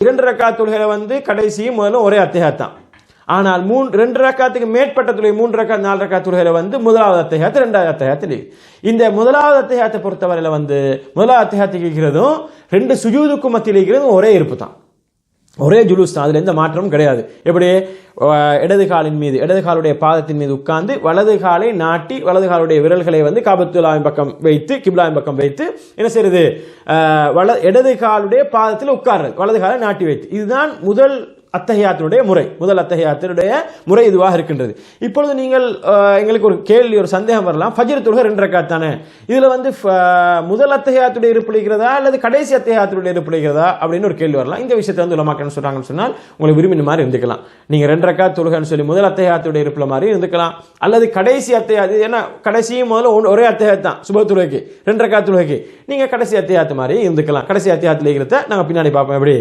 இரண்டு ரக்கா தொழுகையில வந்து கடைசியும் முதல்ல ஒரே அத்தியாயம் ஆனால் மூணு ரெண்டு ரக்காத்துக்கு மேற்பட்ட தொழுகை மூன்று ரக்கா நாலு ரக்கா தொழுகையில வந்து முதலாவது அத்தியாயத்து ரெண்டாவது அத்தியாயத்தில் இந்த முதலாவது அத்தியாயத்தை பொறுத்தவரையில வந்து முதலாவது அத்தியாயத்துக்கு இருக்கிறதும் ரெண்டு சுஜூதுக்கு மத்தியில் இருக்கிறதும் ஒரே இருப்பு தான் ஒரே ஜுலூஸ் தான் அதில் எந்த மாற்றமும் கிடையாது. எப்படி? இடது காலின் மீது இடது காலுடைய பாதத்தின் மீது உட்கார்ந்து வலது காலை நாட்டி வலது காலுடைய விரல்களை வந்து காபத்துலாவின் பக்கம் வைத்து கிப்லாவின் பக்கம் வைத்து என்ன செய்யறது? வல இடது காலுடைய பாதத்தில் உட்கார்றது வலது காலை நாட்டி வைத்து. இதுதான் முதல் அத்தகையாத்தினுடைய முறை. முதல் அத்தகையாத்தினுடைய முறை இதுவாக இருக்கின்றது. இப்பொழுது நீங்கள் எங்களுக்கு ஒரு கேள்வி ஒரு சந்தேகம் வரலாம். ஃபஜ்ர் தொழுகை ரெண்டு ரக்காத் தானே? இதில் வந்து ஃப- முதல் அத்தகையாத்துடைய இருப்பு அல்லது கடைசி அத்தகையாத்துடைய இருப்பு அப்படின்னு ஒரு கேள்வி வரலாம். இந்த விஷயத்தை வந்து உலமாக்கன்னு சொல்கிறாங்கன்னு சொன்னால் உங்களுக்கு விரும்பின மாதிரி இருந்துக்கலாம். நீங்கள் ரெண்டு ரக்காத் தொழுகைன்னு சொல்லி முதல் அத்தகையாத்துடைய இருப்பில் மாதிரி இருந்துக்கலாம். அல்லது கடைசி அத்தையாது ஏன்னா கடைசியும் முதல்ல ஒன்று- ஒரே அத்தையாத் தான் சுப தொழுகைக்கு ரெண்டு ரக்காத் தொழுகைக்கு. நீங்கள் கடைசி அத்தியாயத்து மாதிரி இருந்துக்கலாம். கடைசி அத்தியாயத்தில் இருக்கிறத நாங்கள் பின்னாடி பார்ப்போம். எப்படி?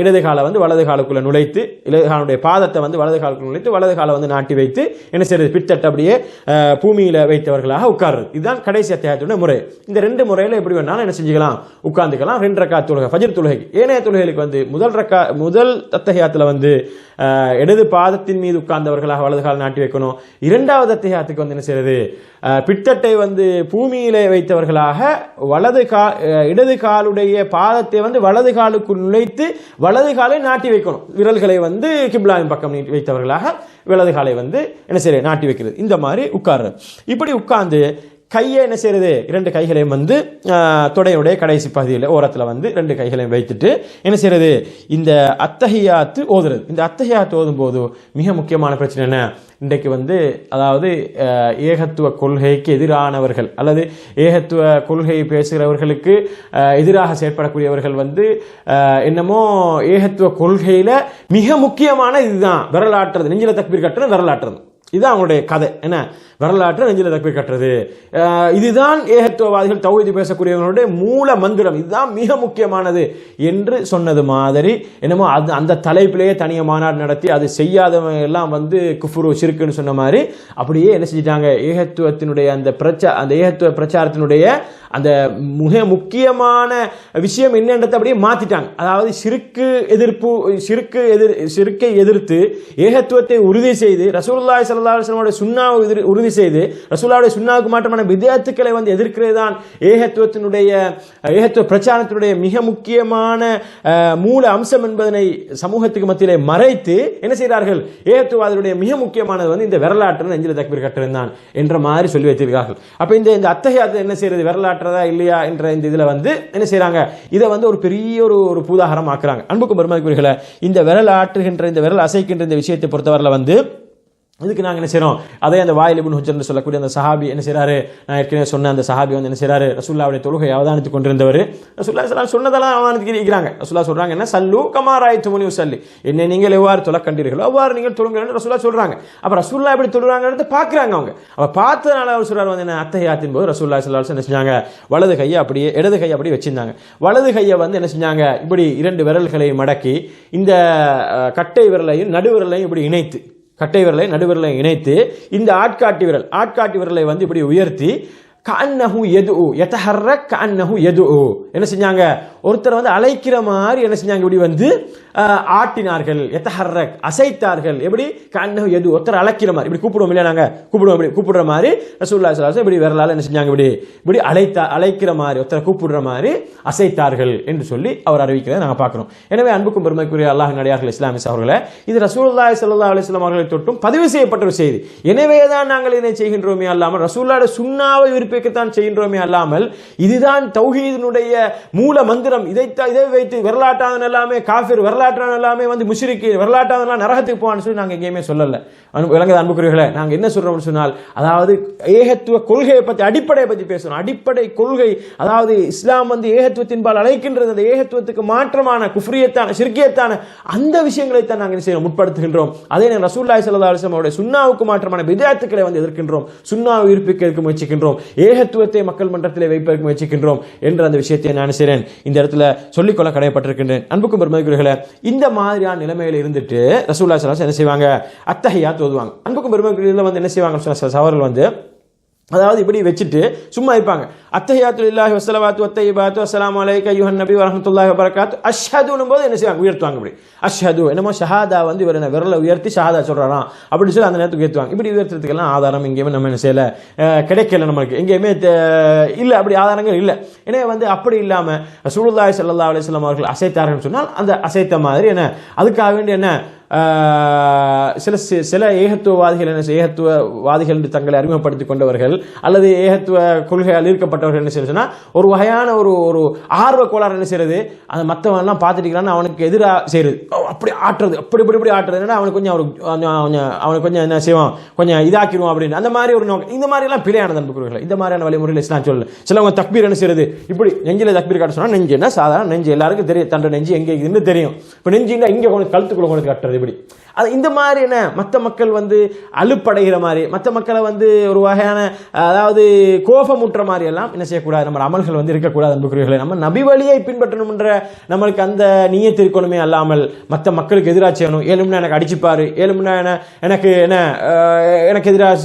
இடது காலை வந்து வலது காலுக்குள்ளே நுழைத்து இடது காலுடைய பாதத்தை வந்து வலது காலுக்குள்ள நுழைத்து வலது காலை வந்து நாட்டி வைத்து என்ன செய்யறது? பித்தட்டை அப்படியே பூமியில் வைத்தவர்களாக உட்கார்றது. இதுதான் கடைசி அத்தியாயத்துடைய முறை. இந்த ரெண்டு முறையில் எப்படி வேணாலும் என்ன செஞ்சுக்கலாம்? உட்காந்துக்கலாம் ரெண்டு ரக்கா தொழுகை ஃபஜர் தொழுகைக்கு. ஏனைய தொழுகைகளுக்கு வந்து? முதல் ரக்கா முதல் தத்தகையாத்தில் வந்து இடது பாதத்தின் மீது உட்கார்ந்தவர்களாக வலது கால நாட்டி வைக்கணும். இரண்டாவது அத்தியாயத்துக்கு வந்து என்ன செய்யறது? பித்தட்டை வந்து பூமியிலே வைத்தவர்களாக வலது கா இடது காலுடைய பாதத்தை வந்து வலது காலுக்குள் நுழைத்து வலது காலை நாட்டி வைக்கணும். விரல்களை வந்து கிப்லாவின் பக்கம் நீட்டி வைத்தவர்களாக வலது காலை வந்து என்ன செய்ய நாட்டி வைக்கிறது. இந்த மாதிரி உட்கார்றது. இப்படி உட்கார்ந்து கையை என்ன செய்யறது? இரண்டு கைகளையும் வந்து தொடையுடைய கடைசி பகுதியில் ஓரத்தில் வந்து ரெண்டு கைகளையும் வைத்துட்டு என்ன செய்யறது? இந்த அத்தகையாத்து ஓதுறது. இந்த அத்தகையாத்து ஓதும் போது மிக முக்கியமான பிரச்சனை என்ன? இன்றைக்கு வந்து அதாவது ஏகத்துவ கொள்கைக்கு எதிரானவர்கள் அல்லது ஏகத்துவ கொள்கை பேசுகிறவர்களுக்கு எதிராக செயற்படக்கூடியவர்கள் வந்து என்னமோ ஏகத்துவ கொள்கையில் மிக முக்கியமான இதுதான். விரலாட்டுறது நெஞ்சில தக்பீர் கட்டுறது விரலாட்டுறது இதுதான் அவங்களுடைய கதை. என்ன? வரலாற்று நெஞ்சில் தப்பி கட்டுறது. இதுதான் ஏகத்துவவாதிகள் தௌஹீது பேசக்கூடியவங்களுடைய மூல மந்திரம். இதுதான் மிக முக்கியமானது என்று சொன்னது மாதிரி என்னமோ அது அந்த தலைப்பிலேயே தனிய மாநாடு நடத்தி அது செய்யாதவங்க எல்லாம் வந்து குஃபுரு சிறுக்குன்னு சொன்ன மாதிரி அப்படியே என்ன செஞ்சிட்டாங்க? ஏகத்துவத்தினுடைய அந்த பிரச்சா அந்த ஏகத்துவ பிரச்சாரத்தினுடைய அந்த மிக முக்கியமான விஷயம் என்னன்றதை அப்படியே மாத்திட்டாங்க. அதாவது சிறுக்கு எதிர்ப்பு சிறுக்கு எதிர் சிறுக்கை எதிர்த்து ஏகத்துவத்தை உறுதி செய்து ரசூல்லாய் ஸல்லல்லாஹு அலைஹி வஸல்லம் உறுதி செய்து ரசூல்லாவுடைய சுண்ணாவுக்கு மாற்றமான விதத்துக்களை வந்து எதிர்க்கிறது தான் ஏகத்துவத்தினுடைய ஏகத்துவ பிரச்சாரத்தினுடைய மிக முக்கியமான மூல அம்சம் என்பதனை சமூகத்துக்கு மத்தியிலே மறைத்து என்ன செய்கிறார்கள் ஏகத்துவாதனுடைய மிக முக்கியமானது வந்து இந்த வரலாற்று நெஞ்சில தக்பீர் கட்டிருந்தான் என்ற மாதிரி சொல்லி வைத்திருக்கார்கள் அப்போ இந்த இந்த அத்தகையாத்தை என்ன செய்யறது? வரலாற்றதா இல்லையா என்ற இந்த இதில் வந்து என்ன செய்கிறாங்க இதை வந்து ஒரு பெரிய ஒரு ஒரு பூதாகரம் ஆக்குறாங்க அன்புக்கு பெருமதிக்குரியர்களே இந்த விரல் ஆற்றுகின்ற இந்த விரல் அசைக்கின்ற இந்த விஷயத்தை பொறுத்தவரையில் வந்து இதுக்கு நாங்கள் என்ன செய்கிறோம் அதே அந்த வாயில் இப்னு ஹுஜர்னு சொல்லக்கூடிய அந்த சஹாபி என்ன செய்கிறாரு நான் ஏற்கனவே சொன்ன அந்த சஹாபி வந்து என்ன செய்கிறாரு ரசுல்லாவுடைய தொழுகை அவதானித்துக் கொண்டிருந்தவர். ரசுல்லா சலாம் சொன்னதெல்லாம் அவதானித்து இருக்கிறாங்க ரசூல்லா சொல்கிறாங்க என்ன? சல்லு கமாராய் துமனி சல்லி என்னை நீங்கள் எவ்வாறு தொலை கண்டீர்களோ அவ்வாறு நீங்கள் தொழுங்கள்னு ரசுல்லா சொல்கிறாங்க அப்போ ரசுல்லா எப்படி தொழுறாங்கன்னு பார்க்குறாங்க அவங்க. அப்போ பார்த்ததுனால அவர் சொல்கிறார் வந்து என்ன? அத்தகையாத்தின் போது ரசுல்லா ஸல்லல்லாஹு என்ன செஞ்சாங்க? வலது கையை அப்படியே இடது கையை அப்படியே வச்சிருந்தாங்க. வலது கையை வந்து என்ன செஞ்சாங்க? இப்படி இரண்டு விரல்களை மடக்கி இந்த கட்டை விரலையும் நடு விரலையும் இப்படி இணைத்து கட்டை விரலை நடுவிரலை இணைத்து இந்த ஆட்காட்டி விரல் ஆட்காட்டி விரலை வந்து இப்படி உயர்த்தி கண்ணஹு எது எத்தஹர்ர கண்ணஹு எது என்ன செஞ்சாங்க? ஒருத்தர் வந்து அழைக்கிற மாதிரி என்ன செஞ்சாங்க? இப்படி வந்து ஆட்டினார்கள் எத்தஹர்ரக் அசைத்தார்கள். எப்படி? கண்ணு எது ஒருத்தர் அழைக்கிற மாதிரி. இப்படி கூப்பிடுவோம் இல்லையா நாங்கள் கூப்பிடுவோம் இப்படி கூப்பிடுற மாதிரி. ரசூல்லா ஸல்லல்லாஹு இப்படி விரலால் என்ன செஞ்சாங்க? இப்படி இப்படி அழைத்தா அழைக்கிற மாதிரி ஒருத்தரை கூப்பிடுற மாதிரி அசைத்தார்கள் என்று சொல்லி அவர் அறிவிக்கிறத நாங்கள் பார்க்குறோம். எனவே அன்புக்கும் பெருமைக்குரிய அல்லாஹ் நடிகார்கள் இஸ்லாமிஸ் அவர்களை இது ரசூல்லா சல்லா அலிஸ்லாம் அவர்களை தொட்டும் பதிவு செய்யப்பட்ட ஒரு செய்தி. எனவே தான் நாங்கள் இதனை செய்கின்றோமே அல்லாமல் ரசூல்லாட சுண்ணாவை விருப்பிக்கத்தான் செய்கின்றோமே அல்லாமல் இதுதான் தௌஹீதினுடைய மூல மந்திரம். இதை இதை வைத்து வரலாற்றாதன் எல்லாமே காஃபிர் வரலாறு வரலாற்றான எல்லாமே வந்து முஷ்ரிக்கு வரலாற்றாதெல்லாம் நரகத்துக்கு போவான்னு சொல்லி நாங்கள் எங்கேயுமே சொல்லலை. அன்பு- விளங்குது அன்புக்குரியர்களை நாங்கள் என்ன சொல்றோம்னு சொன்னால் அதாவது ஏகத்துவ கொள்கையை பற்றி அடிப்படையை பற்றி பேசுகிறோம் அடிப்படை கொள்கை அதாவது இஸ்லாம் வந்து ஏகத்துவத்தின்பால் அழைக்கின்றது. அந்த ஏகத்துவத்துக்கு மாற்றமான குஃப்ரியத்தான சிற்கியத்தான அந்த விஷயங்களை தான் நாங்கள் என்ன முற்படுத்துகின்றோம். அதே நேரம் ரசூல்லாய் சல்லா அலிஸ்லாம் அவருடைய சுன்னாவுக்கு மாற்றமான விதத்துக்களை வந்து எதிர்க்கின்றோம். சுன்னாவை இருக்க முயற்சிக்கின்றோம். ஏகத்துவத்தை மக்கள் மன்றத்தில் வைப்பதற்கு முயற்சிக்கின்றோம் என்ற அந்த விஷயத்தை நான் செய்கிறேன் இந்த இடத்துல சொல்லிக்கொள்ள கடையப்பட்டிருக்கின்றேன். அன்புக்கும் பெருமதிக்குரியர்களே இந்த மாதிரியான நிலைமையில இருந்துட்டு ரசூல்லா சலாஸ் என்ன செய்வாங்க? அத்தகையா தோதுவாங்க அன்புக்கும் பெருமதிக்குரியதில் வந்து என்ன செய்வாங்க? சொன்ன சவர்கள் வந்து அதாவது இப்படி வச்சுட்டு சும்மா இருப்பாங்க அத்தஹியாத்து இல்லாஹி வஸ்ஸலவாத்து பாத்து அஸ்லாம் அலைக்க யுஹன் நபி வரஹ்மத்துல்லாஹி வரகாத்து அஷ்ஹதுனும் போது என்ன செய்வாங்க? உயர்த்துவாங்க இப்படி. அஷ்ஹது என்னமோ ஷஹாதா வந்து இவர் என்ன விரலை உயர்த்தி ஷஹாதா சொல்கிறாராம் அப்படின்னு சொல்லி அந்த நேரத்துக்கு உயர்த்துவாங்க இப்படி உயர்த்துறதுக்கெல்லாம் ஆதாரம் எங்கேயுமே நம்ம என்ன செய்யலை? கிடைக்கல நம்மளுக்கு. எங்கேயுமே இல்லை அப்படி ஆதாரங்கள் இல்லை. எனவே வந்து அப்படி இல்லாமல் ரசூலுல்லாஹி சல்லா அலிஸ்லாம் அவர்கள் அசைத்தார்கள் சொன்னால் அந்த அசைத்த மாதிரி என்ன? அதுக்காக வேண்டி என்ன? சில சில ஏகத்துவவாதிகள் என்ன ஏகத்துவவாதிகள் என்று தங்களை அறிமுகப்படுத்திக் கொண்டவர்கள் அல்லது ஏகத்துவ கொள்கையால் ஈர்க்கப்பட்டவர்கள் என்ன செய்ய ஒரு வகையான ஒரு ஒரு ஆர்வ கோளாறு என்ன செய்யறது? அந்த மற்றவன் எல்லாம் அவனுக்கு எதிராக செய்யறது. அப்படி ஆட்டுறது அப்படி இப்படி இப்படி ஆட்டுறது. அவனுக்கு கொஞ்சம் அவனுக்கு கொஞ்சம் கொஞ்சம் அவனுக்கு கொஞ்சம் என்ன செய்வான்? கொஞ்சம் இதாக்கிடுவோம் அப்படின்னு. அந்த மாதிரி ஒரு நோக்கம். இந்த மாதிரி எல்லாம் பிழையான நண்பர்கள் இந்த மாதிரியான வழிமுறையில் இஸ்லாம் சொல்லல. சிலவங்க தக்பீர் என்ன செய்யறது? இப்படி நெஞ்சில தக்பீர் காட்ட சொன்னா நெஞ்சு என்ன? சாதாரண நெஞ்சு. எல்லாருக்கும் தெரியும். தண்டை நெஞ்சு எங்கே இருக்குதுன்னு தெரியும். இப்போ நெஞ்சுன்னா இங்கே கொண்டு கழுத்துக்குள்ள கொண்டு கட்டுறது. இப்படி அது இந்த மாதிரி என்ன? மற்ற மக்கள் வந்து அழுப்படைகிற மாதிரி மற்ற மக்களை வந்து ஒரு வகையான அதாவது கோபமுற்ற மாதிரி எல்லாம் என்ன செய்யக்கூடாது? நம்ம அமல்கள் வந்து இருக்கக்கூடாது அன்புக்குரியவர்களை. நம்ம நபி வழியை பின்பற்றணும்ன்ற நம்மளுக்கு அந்த நீயத்து இருக்கணுமே அல்லாமல் மற்ற மக்களுக்கு எதிராக செய்யணும். ஏழும்னா எனக்கு அடிச்சுப்பாரு ஏழும்னா என்ன எனக்கு என்ன எனக்கு எதிராக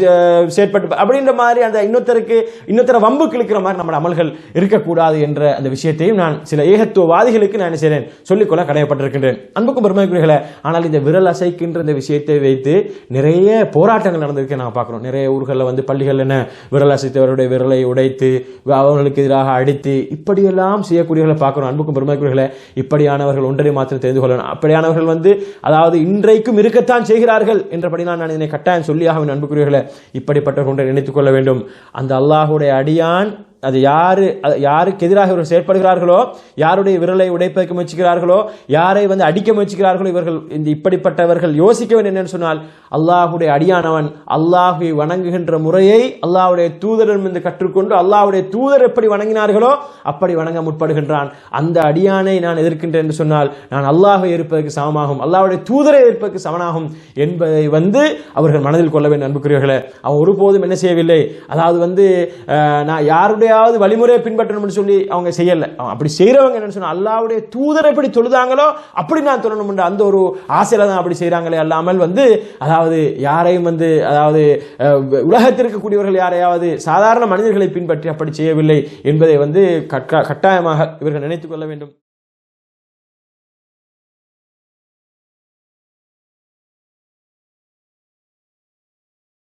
செயற்பட்டு அப்படின்ற மாதிரி அந்த இன்னொருத்தருக்கு இன்னொருத்தர வம்பு கிழக்கிற மாதிரி நம்ம அமல்கள் இருக்கக்கூடாது என்ற அந்த விஷயத்தையும் நான் சில ஏகத்துவவாதிகளுக்கு நான் என்ன செய்கிறேன் சொல்லிக்கொள்ள கடையப்பட்டிருக்கின்றேன். அன்புக்கும் பெருமைக்குரியர்களே ஆனால் இந்த விரல் அசைக்கின்ற இந்த விஷயத்தை வைத்து நிறைய போராட்டங்கள் நடந்திருக்கு. நான் பார்க்குறோம். நிறைய ஊர்களில் வந்து பள்ளிகள் என்ன விரல் அசைத்தவருடைய விரலை உடைத்து அவர்களுக்கு எதிராக அடித்து இப்படியெல்லாம் செய்யக்கூடியவர்களை பார்க்குறோம். அன்புக்கும் பெருமைக்குரியர்களே இப்படியானவர்கள் ஒன்றரை மாத்திரம் தெரிந்து கொள்ளணும். அப்படியானவர்கள் வந்து அதாவது இன்றைக்கும் இருக்கத்தான் செய்கிறார்கள் என்றபடினால் நான் இதனை கட்டாயம் சொல்லியாக அன்புக்குரியவர்களை இப்படிப்பட்டவர்கள் ஒன்றை நினைத்துக் கொள்ள வேண்டும். அந்த அல்லாஹுடைய அடியான் அது யாரு யாருக்கு எதிராக இவர்கள் செயற்படுகிறார்களோ யாருடைய விரலை உடைப்பதற்கு முயற்சிக்கிறார்களோ யாரை வந்து அடிக்க முயற்சிக்கிறார்களோ இவர்கள் இந்த இப்படிப்பட்டவர்கள் யோசிக்க வேண்டும் என்னன்னு சொன்னால் அல்லாஹுடைய அடியானவன் அல்லாஹுவை வணங்குகின்ற முறையை அல்லாஹ்வுடைய தூதரிடமிருந்து கற்றுக்கொண்டு அல்லாஹுடைய தூதர் எப்படி வணங்கினார்களோ அப்படி வணங்க முற்படுகின்றான். அந்த அடியானை நான் எதிர்க்கின்றேன் என்று சொன்னால் நான் அல்லாஹை இருப்பதற்கு சமமாகும் அல்லாஹுடைய தூதரை இருப்பதற்கு சமனாகும் என்பதை வந்து அவர்கள் மனதில் கொள்ள வேண்டும் அன்புக்குரியவர்களே. அவன் ஒருபோதும் என்ன செய்யவில்லை. அதாவது வந்து நான் யாருடைய யாருடையாவது வழிமுறையை பின்பற்றணும்னு சொல்லி அவங்க செய்யலை. அப்படி செய்றவங்க என்னன்னு சொன்னால் அல்லாவுடைய தூதர் எப்படி தொழுதாங்களோ அப்படி நான் தொழணும்ன்ற அந்த ஒரு ஆசையில தான் அப்படி செய்கிறாங்களே அல்லாமல் வந்து அதாவது யாரையும் வந்து அதாவது உலகத்தில் இருக்கக்கூடியவர்கள் யாரையாவது சாதாரண மனிதர்களை பின்பற்றி அப்படி செய்யவில்லை என்பதை வந்து கட்ட- கட்டாயமாக இவர்கள் நினைத்துக் கொள்ள வேண்டும்.